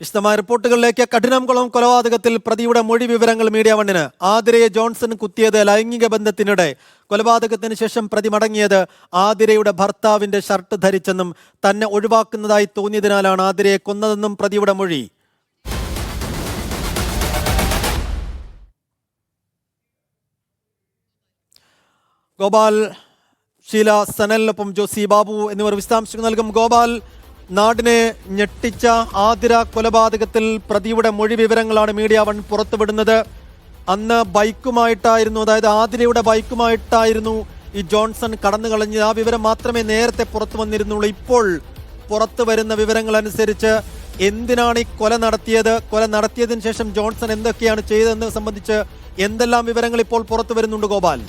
വിശദമായ റിപ്പോർട്ടുകളിലേക്ക്. കഠിനംകുളം കൊലപാതകത്തിൽ പ്രതിയുടെ മൊഴി വിവരങ്ങൾ മീഡിയ വണ്ണിന്. ആതിരയെ ജോൺസൺ കുത്തിയത് ലൈംഗിക ബന്ധത്തിനിടെ. കൊലപാതകത്തിന് ശേഷം പ്രതി മടങ്ങിയത് ആതിരയുടെ ഭർത്താവിന്റെ ഷർട്ട് ധരിച്ചെന്നും തന്നെ ഒഴിവാക്കുന്നതായി തോന്നിയതിനാലാണ് ആതിരയെ കൊന്നതെന്നും പ്രതിയുടെ മൊഴി. ഗോപാൽ ഷീല സനലിനൊപ്പം ജോസി ബാബു എന്നിവർ വിശദാംശങ്ങൾ നൽകും. ഗോപാൽ നാടിനെ ഞെട്ടിച്ച ആതിര കൊലപാതകത്തിൽ പ്രതിയുടെ മൊഴി വിവരങ്ങളാണ് മീഡിയ വൺ പുറത്തുവിടുന്നത്. അന്ന് ബൈക്കുമായിട്ടായിരുന്നു അതായത് ആതിരയുടെ ബൈക്കുമായിട്ടായിരുന്നു ഈ ജോൺസൺ കടന്നു കളഞ്ഞത് ആ വിവരം മാത്രമേ നേരത്തെ പുറത്തു വന്നിരുന്നുള്ളൂ. ഇപ്പോൾ പുറത്തു വരുന്ന വിവരങ്ങൾ അനുസരിച്ച് എന്തിനാണ് ഈ കൊല നടത്തിയത്? കൊല നടത്തിയതിനു ശേഷം ജോൺസൺ എന്തൊക്കെയാണ് ചെയ്തതെന്ന് സംബന്ധിച്ച് എന്തെല്ലാം വിവരങ്ങൾ ഇപ്പോൾ പുറത്തു വരുന്നുണ്ട് ഗോപാൽ?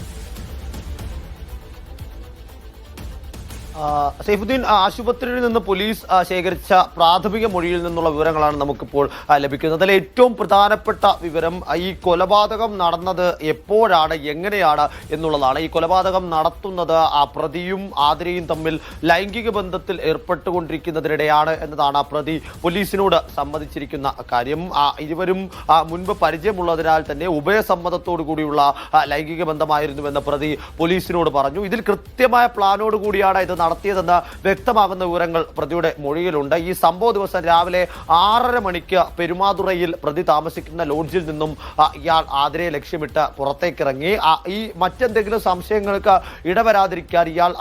സൈഫുദ്ദീൻ ആശുപത്രിയിൽ നിന്ന് പോലീസ് ശേഖരിച്ച പ്രാഥമിക മൊഴിയിൽ നിന്നുള്ള വിവരങ്ങളാണ് നമുക്കിപ്പോൾ ലഭിക്കുന്നത്. അതിൽ ഏറ്റവും പ്രധാനപ്പെട്ട വിവരം ഈ കൊലപാതകം നടന്നത് എപ്പോഴാണ് എങ്ങനെയാണ് എന്നുള്ളതാണ്. ഈ കൊലപാതകം നടത്തുന്നത് ആ പ്രതിയും ആതിരയും തമ്മിൽ ലൈംഗിക ബന്ധത്തിൽ ഏർപ്പെട്ടുകൊണ്ടിരിക്കുന്നതിനിടെയാണ് എന്നതാണ് ആ പ്രതി പോലീസിനോട് സമ്മതിച്ചിരിക്കുന്ന കാര്യം. ഇരുവരും മുൻപ് പരിചയമുള്ളതിനാൽ തന്നെ ഉഭയസമ്മതത്തോടു കൂടിയുള്ള ലൈംഗിക ബന്ധമായിരുന്നുവെന്ന് പ്രതി പോലീസിനോട് പറഞ്ഞു. ഇതിൽ കൃത്യമായ പ്ലാനോട് കൂടിയാണ് ഇത് നടത്തിയതെന്ന് വ്യക്തമാകുന്ന വിവരങ്ങൾ പ്രതിയുടെ മൊഴിയിലുണ്ട്. ഈ സംഭവ ദിവസം രാവിലെ ആറര മണിക്ക് പെരുമാതുറയിൽ പ്രതി താമസിക്കുന്ന ലോഡ്ജിൽ നിന്നും ഇയാൾ ആതിരയെ ലക്ഷ്യമിട്ട് പുറത്തേക്കിറങ്ങി. ഈ മറ്റെന്തെങ്കിലും സംശയങ്ങൾക്ക് ഇടവരാതിരിക്കാൻ ഇയാൾ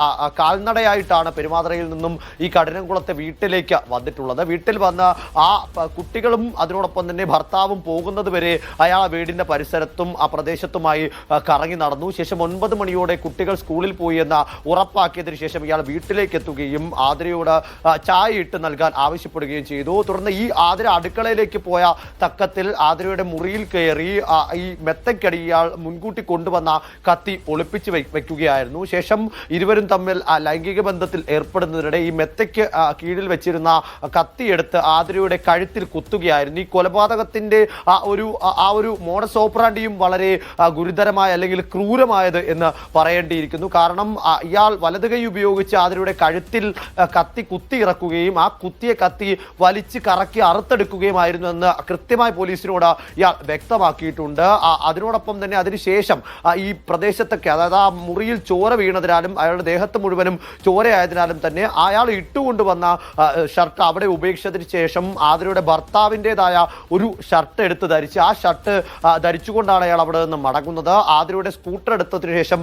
കാൽനടയായിട്ടാണ് പെരുമാതുറയിൽ നിന്നും ഈ കഠിനംകുളത്തെ വീട്ടിലേക്ക് വന്നിട്ടുള്ളത്. വീട്ടിൽ വന്ന് ആ കുട്ടികളും അതിനോടൊപ്പം തന്നെ ഭർത്താവും പോകുന്നത് വരെ അയാൾ വീടിന്റെ പരിസരത്തും ആ പ്രദേശത്തുമായി കറങ്ങി നടന്നു. ശേഷം ഒൻപത് മണിയോടെ കുട്ടികൾ സ്കൂളിൽ പോയി എന്ന് ഉറപ്പാക്കിയതിനു ശേഷം ഇയാൾ വീട്ടിലേക്ക് എത്തുകയും ആതിരയോട് ചായ ഇട്ട് നൽകാൻ ആവശ്യപ്പെടുകയും ചെയ്തു. തുടർന്ന് ഈ ആതിര അടുക്കളയിലേക്ക് പോയ തക്കത്തിൽ ആതിരയുടെ മുറിയിൽ കയറി ഈ മെത്തക്കടി ഇയാൾ മുൻകൂട്ടി കൊണ്ടുവന്ന കത്തി ഒളിപ്പിച്ച് വെക്കുകയായിരുന്നു. ശേഷം ഇരുവരും തമ്മിൽ ലൈംഗിക ബന്ധത്തിൽ ഏർപ്പെടുന്നതിനിടെ ഈ മെത്തയ്ക്ക് കീഴിൽ വെച്ചിരുന്ന കത്തിയെടുത്ത് ആതിരയുടെ കഴുത്തിൽ കുത്തുകയായിരുന്നു. ഈ കൊലപാതകത്തിന്റെ ആ ഒരു ആ- ആ ഒരു മോഡസ് ഓപ്പറാണ്ടിയും വളരെ ഗുരുതരമായ അല്ലെങ്കിൽ ക്രൂരമായത് എന്ന് പറയേണ്ടിയിരിക്കുന്നു. കാരണം ഇയാൾ വലതുകൈ ഉപയോഗിച്ച് ആതിരയുടെ കഴുത്തിൽ കത്തി കുത്തി ഇറക്കുകയും ആ കുത്തിയ കത്തി വലിച്ച് കറക്കി അറുത്തെടുക്കുകയുമായിരുന്നു എന്ന് കൃത്യമായി പോലീസിനോട് ഇയാൾ വ്യക്തമാക്കിയിട്ടുണ്ട്. അതിനോടൊപ്പം തന്നെ അതിനുശേഷം ഈ പ്രദേശത്തൊക്കെ അതായത് ആ മുറിയിൽ ചോര വീണതിനാലും അയാളുടെ ദേഹത്ത് മുഴുവനും ചോരയായതിനാലും തന്നെ അയാൾ ഇട്ടുകൊണ്ടുവന്ന ഷർട്ട് അവിടെ ഉപേക്ഷിച്ചതിന് ശേഷം ആതിരയുടെ ഭർത്താവിന്റെതായ ഒരു ഷർട്ട് എടുത്ത് ധരിച്ച് ആ ഷർട്ട് ധരിച്ചുകൊണ്ടാണ് അയാൾ അവിടെ നിന്ന് മടങ്ങുന്നത്. ആതിരയുടെ സ്കൂട്ടർ എടുത്തതിനു ശേഷം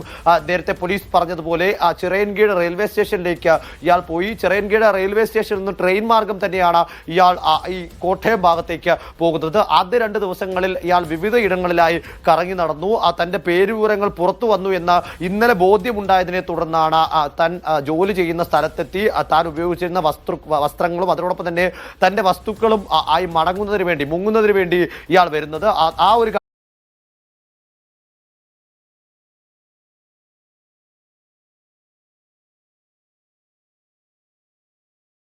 നേരത്തെ പോലീസ് പറഞ്ഞതുപോലെ ചിറയൻകീഴ് റെയിൽവേ സ്റ്റേഷനിലേക്ക് ഇയാൾ പോയി. ചിറയൻകീഴ് റെയിൽവേ സ്റ്റേഷനിൽ നിന്ന് ട്രെയിൻ മാർഗം തന്നെയാണ് ഇയാൾ ഈ കോട്ടയം ഭാഗത്തേക്ക് പോകുന്നത്. ആദ്യ രണ്ട് ദിവസങ്ങളിൽ ഇയാൾ വിവിധ ഇടങ്ങളിലായി കറങ്ങി നടന്നു. ആ തന്റെ പേരുവിവരങ്ങൾ പുറത്തു വന്നു എന്ന് ഇന്നലെ ബോധ്യമുണ്ടായതിനെ തുടർന്നാണ് തൻ ജോലി ചെയ്യുന്ന സ്ഥലത്തെത്തി. താൻ ഉപയോഗിച്ചിരുന്ന വസ്തു വസ്ത്രങ്ങളും അതിനോടൊപ്പം തന്നെ തന്റെ വസ്തുക്കളും ആയി മടങ്ങുന്നതിന് വേണ്ടി മുങ്ങുന്നതിന് വേണ്ടി ഇയാൾ വരുന്നത്. ആ ഒരു